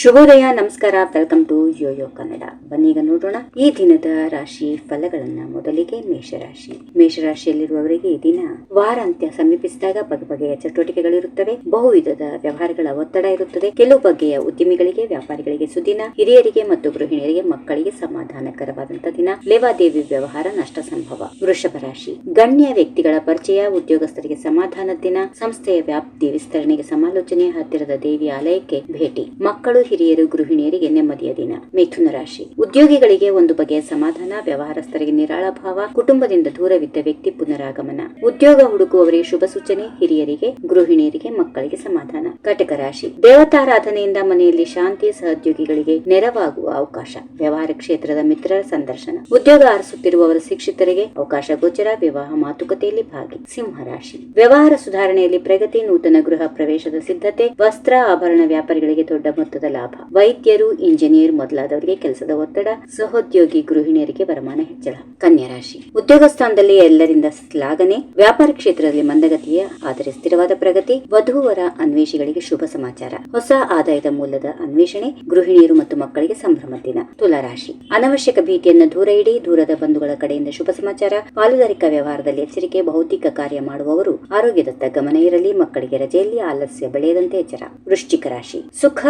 ಶುಭೋದಯ, ನಮಸ್ಕಾರ welcome to Yoyo Kannada ಬನ್ನೀಗ ನೋಡೋಣ ಈ ದಿನದ ರಾಶಿ ಫಲಗಳನ್ನ ಮೊದಲಿಗೆ ಮೇಷರಾಶಿ. ಮೇಷರಾಶಿಯಲ್ಲಿರುವವರಿಗೆ ಈ ದಿನ ವಾರಾಂತ್ಯ ಸಮೀಪಿಸಿದಾಗ ಬಗೆ ಬಗೆಯ ಚಟುವಟಿಕೆಗಳಿರುತ್ತವೆ ಬಹುವಿಧದ ವ್ಯವಹಾರಗಳ ಒತ್ತಡ ಇರುತ್ತದೆ. ಕೆಲವು ಬಗೆಯ ಉದ್ಯಮಿಗಳಿಗೆ, ವ್ಯಾಪಾರಿಗಳಿಗೆ ಸುದಿನ, ಹಿರಿಯರಿಗೆ ಮತ್ತು ಗೃಹಿಣಿಯರಿಗೆ ಮಕ್ಕಳಿಗೆ ಸಮಾಧಾನಕರವಾದಂತಹ ದಿನ. ಲೇವಾದೇವಿ ವ್ಯವಹಾರ ನಷ್ಟ ಸಂಭವ. ವೃಷಭ ರಾಶಿ. ಗಣ್ಯ ವ್ಯಕ್ತಿಗಳ ಪರಿಚಯ, ಉದ್ಯೋಗಸ್ಥರಿಗೆ ಸಮಾಧಾನ ದಿನ, ಸಂಸ್ಥೆಯ ವ್ಯಾಪ್ತಿ ವಿಸ್ತರಣೆಗೆ ಸಮಾಲೋಚನೆ, ಹತ್ತಿರದ ದೇವಿ ಆಲಯಕ್ಕೆ ಭೇಟಿ. ಮಕ್ಕಳು ಹಿರಿಯರು, ಗೃಹಿಣಿಯರಿಗೆ ನೆಮ್ಮದಿಯ ದಿನ. ಮಿಥುನ ರಾಶಿ. ಉದ್ಯೋಗಿಗಳಿಗೆ ಒಂದು ಬಗೆಯ ಸಮಾಧಾನ, ವ್ಯವಹಾರಸ್ಥರಿಗೆ ನಿರಾಳ ಭಾವ, ಕುಟುಂಬದಿಂದ ದೂರವಿದ್ದ ವ್ಯಕ್ತಿ ಪುನರಾಗಮನ. ಉದ್ಯೋಗ ಹುಡುಕುವವರಿಗೆ ಶುಭ ಸೂಚನೆ, ಹಿರಿಯರಿಗೆ, ಗೃಹಿಣಿಯರಿಗೆ, ಮಕ್ಕಳಿಗೆ ಸಮಾಧಾನ. ಕಟಕ ರಾಶಿ. ದೇವತಾರಾಧನೆಯಿಂದ ಮನೆಯಲ್ಲಿ ಶಾಂತಿ, ಸಹೋದ್ಯೋಗಿಗಳಿಗೆ ನೆರವಾಗುವ ಅವಕಾಶ. ವ್ಯವಹಾರ ಕ್ಷೇತ್ರದ ಮಿತ್ರರ ಸಂದರ್ಶನ. ಉದ್ಯೋಗ ಆರಿಸುತ್ತಿರುವವರ ಶಿಕ್ಷಿತರಿಗೆ ಅವಕಾಶ ಗೋಚರ, ವಿವಾಹ ಮಾತುಕತೆಯಲ್ಲಿ ಭಾಗಿ. ಸಿಂಹ ರಾಶಿ. ವ್ಯವಹಾರ ಸುಧಾರಣೆಯಲ್ಲಿ ಪ್ರಗತಿ, ನೂತನ ಗೃಹ ಪ್ರವೇಶದ ಸಿದ್ಧತೆ, ವಸ್ತ್ರ, ಆಭರಣ ವ್ಯಾಪಾರಿಗಳಿಗೆ ದೊಡ್ಡ ಮೊತ್ತದ ಲಾಭ. ವೈದ್ಯರು, ಇಂಜಿನಿಯರ್ ಮೊದಲಾದವರಿಗೆ ಕೆಲಸದ ಒತ್ತಡ, ಸಹೋದ್ಯೋಗಿ ಗೃಹಿಣಿಯರಿಗೆ ವರಮಾನ ಹೆಚ್ಚಳ. ಕನ್ಯಾ ರಾಶಿ. ಉದ್ಯೋಗ ಸ್ಥಾನದಲ್ಲಿ ಎಲ್ಲರಿಂದ ಶ್ಲಾಘನೆ, ವ್ಯಾಪಾರ ಕ್ಷೇತ್ರದಲ್ಲಿ ಮಂದಗತಿಯ, ಆದರೆ ಸ್ಥಿರವಾದ ಪ್ರಗತಿ, ವಧುವರ ಅನ್ವೇಷಿಗಳಿಗೆ ಶುಭ ಸಮಾಚಾರ. ಹೊಸ ಆದಾಯದ ಮೂಲದ ಅನ್ವೇಷಣೆ, ಗೃಹಿಣಿಯರು ಮತ್ತು ಮಕ್ಕಳಿಗೆ ಸಂಭ್ರಮ ದಿನ ತುಲಾರಾಶಿ ಅನವಶ್ಯಕ ಭೀತಿಯನ್ನು ದೂರ ಇಡಿ, ದೂರದ ಬಂಧುಗಳ ಕಡೆಯಿಂದ ಶುಭ ಸಮಾಚಾರ. ಪಾಲುದಾರಿಕಾ ವ್ಯವಹಾರದಲ್ಲಿ ಎಚ್ಚರಿಕೆ, ಭೌತಿಕ ಕಾರ್ಯ ಮಾಡುವವರು ಆರೋಗ್ಯದತ್ತ ಗಮನ ಇರಲಿ, ಮಕ್ಕಳಿಗೆ ರಜೆಯಲ್ಲಿ ಆಲಸ್ಯ ಬೆಳೆಯದಂತೆ ಎಚ್ಚರ. ವೃಶ್ಚಿಕ ರಾಶಿ. ಸುಖ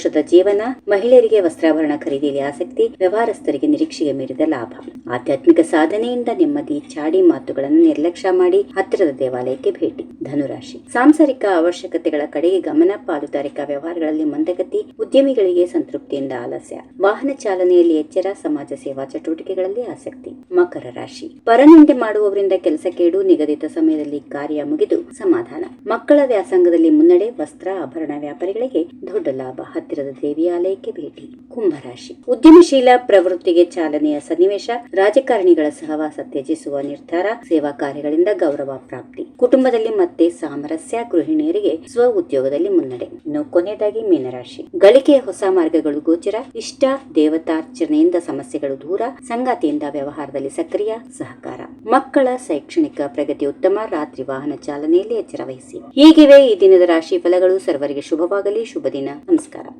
ಸಂತೋಷದ ಜೀವನ, ಮಹಿಳೆಯರಿಗೆ ವಸ್ತ್ರಾಭರಣ ಖರೀದಿಯಲ್ಲಿ ಆಸಕ್ತಿ, ವ್ಯವಹಾರಸ್ಥರಿಗೆ ನಿರೀಕ್ಷೆಗೆ ಮೀರಿದ ಲಾಭ. ಆಧ್ಯಾತ್ಮಿಕ ಸಾಧನೆಯಿಂದ ನೆಮ್ಮದಿ, ಚಾಡಿ ಮಾತುಗಳನ್ನು ನಿರ್ಲಕ್ಷ್ಯ ಮಾಡಿ ಹತ್ತಿರದ ದೇವಾಲಯಕ್ಕೆ ಭೇಟಿ. ಧನುರಾಶಿ. ಸಾಂಸಾರಿಕ ಅವಶ್ಯಕತೆಗಳ ಕಡೆಗೆ ಗಮನ ಪಾಲುದಾರಿಕಾ ವ್ಯವಹಾರಗಳಲ್ಲಿ ಮಂದಗತಿ, ಉದ್ಯಮಿಗಳಿಗೆ ಸಂತೃಪ್ತಿಯಿಂದ ಆಲಸ್ಯ. ವಾಹನ ಚಾಲನೆಯಲ್ಲಿ ಎಚ್ಚರ, ಸಮಾಜ ಸೇವಾ ಚಟುವಟಿಕೆಗಳಲ್ಲಿ ಆಸಕ್ತಿ. ಮಕರ ರಾಶಿ. ಪರನಿಂದೆ ಮಾಡುವವರಿಂದ ಕೆಲಸ ಕೇಡು, ನಿಗದಿತ ಸಮಯದಲ್ಲಿ ಕಾರ್ಯ ಮುಗಿದು ಸಮಾಧಾನ. ಮಕ್ಕಳ ವ್ಯಾಸಂಗದಲ್ಲಿ ಮುನ್ನಡೆ, ವಸ್ತ್ರ, ಆಭರಣ ವ್ಯಾಪಾರಿಗಳಿಗೆ ದೊಡ್ಡ ಲಾಭ. ಹತ್ತಿರದ ದೇವಿಯಾಲಯಕ್ಕೆ ಭೇಟಿ. ಕುಂಭರಾಶಿ. ಉದ್ಯಮಶೀಲ ಪ್ರವೃತ್ತಿಗೆ ಚಾಲನೆಯ ಸನ್ನಿವೇಶ. ರಾಜಕಾರಣಿಗಳ ಸಹವಾಸ ತ್ಯಜಿಸುವ ನಿರ್ಧಾರ. ಸೇವಾ ಕಾರ್ಯಗಳಿಂದ ಗೌರವ ಪ್ರಾಪ್ತಿ. ಕುಟುಂಬದಲ್ಲಿ ಮತ್ತೆ ಸಾಮರಸ್ಯ. ಗೃಹಿಣಿಯರಿಗೆ ಸ್ವ ಉದ್ಯೋಗದಲ್ಲಿ ಮುನ್ನಡೆ. ಇನ್ನು ಕೊನೆಯದಾಗಿ ಮೀನರಾಶಿ. ಗಳಿಕೆಯ ಹೊಸ ಮಾರ್ಗಗಳು ಗೋಚರ. ಇಷ್ಟ ದೇವತಾರ್ಚನೆಯಿಂದ ಸಮಸ್ಯೆಗಳು ದೂರ. ಸಂಗಾತಿಯಿಂದ ವ್ಯವಹಾರದಲ್ಲಿ ಸಕ್ರಿಯ ಸಹಕಾರ. ಮಕ್ಕಳ ಶೈಕ್ಷಣಿಕ ಪ್ರಗತಿ ಉತ್ತಮ. ರಾತ್ರಿ ವಾಹನ ಚಾಲನೆಯಲ್ಲಿ ಎಚ್ಚರ ವಹಿಸಿ. ಹೀಗಿವೆ ಈ ದಿನದ ರಾಶಿ ಫಲಗಳು. ಸರ್ವರಿಗೆ ಶುಭವಾಗಲಿ. ಶುಭ ದಿನ. ನಮಸ್ಕಾರ.